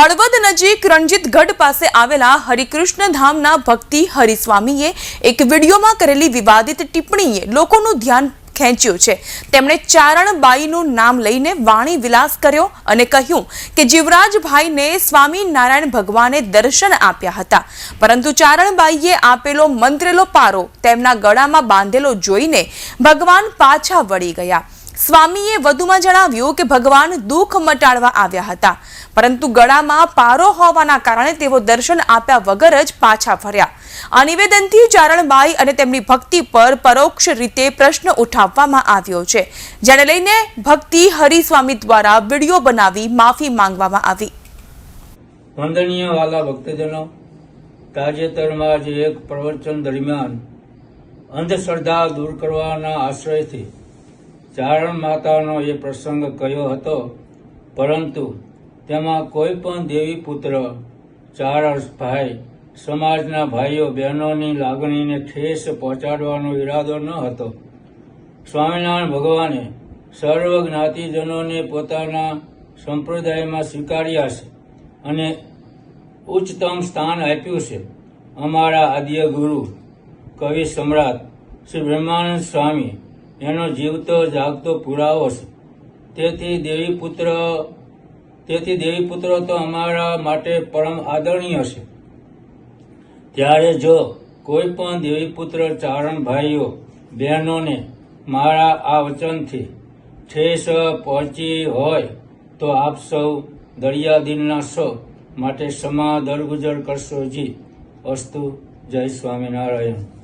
હળવદ નજીક રણજીતગઢ પાસે આવેલા હરિકૃષ્ણ ધામના ભક્તિ હરિસ્વામીએ એક વિડીયોમાં કરેલી વિવાદિત ટિપ્પણીએ લોકોનું ધ્યાન ખેંચ્યું છે. તેમણે ચારણબાઈનું નામ લઈને વાણી વિલાસ કર્યો અને કહ્યું કે જીવરાજભાઈને સ્વામિનારાયણ ભગવાને દર્શન આપ્યા હતા. પરંતુ ચારણબાઈએ આપેલો મંત્રેલો પારો તેમના ગળામાં બાંધેલો જોઈને ભગવાન પાછા વળી ગયા. સ્વામીએ વધુમાં જણાવ્યું કે ભગવાન દુઃખ મટાડવા આવ્યા હતા. પરંતુ ગળામાં પારો હોવાના કારણે તેઓ દર્શન આપ્યા વગર જ પાછા ફર્યા. આ નિવેદનથી ચારણબાઈ અને તેમની ભક્તિ પર પરોક્ષ રીતે પ્રશ્ન ઉઠાવવામાં આવ્યો છે, જેને લઈને ભક્તિ હરિસ્વામી દ્વારા વીડિયો બનાવી માફી માંગવામાં આવી. વંદનીય વાલા ભક્તજનો, તાજેતરમાં જ એક પ્રવચન દરમિયાન અંધશ્રદ્ધા દૂર કરવાના આશ્રયથી ચારણ માતાનો એ પ્રસંગ કયો હતો? પરંતુ તેમાં કોઈ પણ દેવી પુત્ર ચારણ ભાઈ, સમાજના ભાઈઓ, બહેનોની લાગણીને ઠેસ પહોંચાડવાનો ઈરાદો ન હતો. સ્વામિનારાયણ ભગવાને સર્વ જ્ઞાતિજનોને પોતાના સંપ્રદાયમાં સ્વીકાર્યા છે અને ઉચ્ચતમ સ્થાન આપ્યું છે. અમારા આદ્ય ગુરુ, કવિ સમ્રાટ શ્રી બ્રહ્માનંદ સ્વામી એનો જીવતો જાગતો પુરાવો છે. તેથી દેવી પુત્ર, તેથી દેવી પુત્રો તો અમારા માટે પરમ આદરણીય છે. ત્યારે જો કોઈ પણ દેવી પુત્ર ચારણ ભાઈઓ, બહેનોને મારા આ વચનથી ઠેસ પહોંચી હોય, તો આપ સૌ દરિયાદીનના સો માટે ક્ષમા દરગુજર કરશો જી. અસ્તુ જય સ્વામિનારાયણ.